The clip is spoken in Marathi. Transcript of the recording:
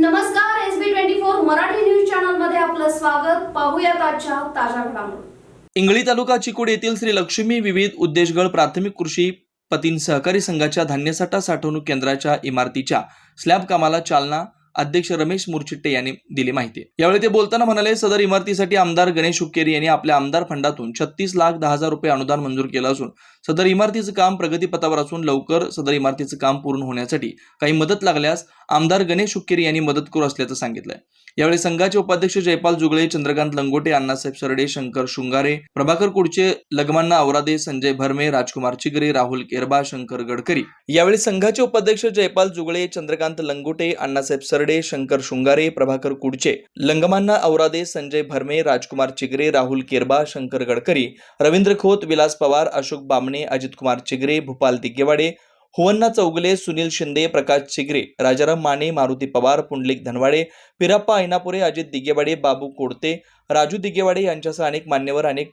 नमस्कार S B twenty four Marathi news चॅनलमध्ये आपलं स्वागत. पाहूया आजच्या ताज्या घडामोडी. इंगळी तालुका चिकोड येथील श्री लक्ष्मी विविध उद्देशगड प्राथमिक कृषी पतीन सहकारी संघाच्या धान्यसाठा साठवणूक केंद्राच्या इमारतीच्या स्लॅब कामाला चालना अध्यक्ष रमेश मुरचिट्टे यांनी दिली माहिती. यावेळी ते बोलताना म्हणाले सदर इमारतीसाठी आमदार गणेश हुक्केरी यांनी आपल्या आमदार फंडातून छत्तीस लाख दहा हजार रुपये अनुदान मंजूर केलं असून सदर इमारतीचं काम प्रगतीपथावर असून लवकर सदर इमारतीचं काम पूर्ण होण्यासाठी काही मदत लागल्यास आमदार गणेश हुक्केरी यांनी मदत करू असल्याचं सांगितलंय. यावेळी संघाचे उपाध्यक्ष जयपाल जुगळे चंद्रकांत लंगोटे अण्णासाहेब सरडे शंकर शृंगारे प्रभाकर कुडचे लगमान्ना औरादे संजय भरमे राजकुमार चिगरे राहुल केरबा शंकर गडकरी. यावेळी संघाचे उपाध्यक्ष जयपाल जुगळे चंद्रकांत लंगोटे अण्णासाहेब तरडे शंकर शुंगारे प्रभाकर कुडचे लंगमान्ना औरादे संजय भरमे राजकुमार चिगरे राहुल केरबा शंकर गडकरी रवींद्र खोत विलास पवार अशोक बामणे अजितकुमार चिगरे भूपाल दिग्गेवाडे हुवन्ना चौगले सुनील शिंदे प्रकाश चिगरे राजाराम माने मारुती पवार पुंडलिक धनवाडे पिराप्पा ऐनापुरे अजित दिगेवाडे बाबू कोडते राजू दिगेवाडे यांच्यासह अनेक मान्यवर अनेक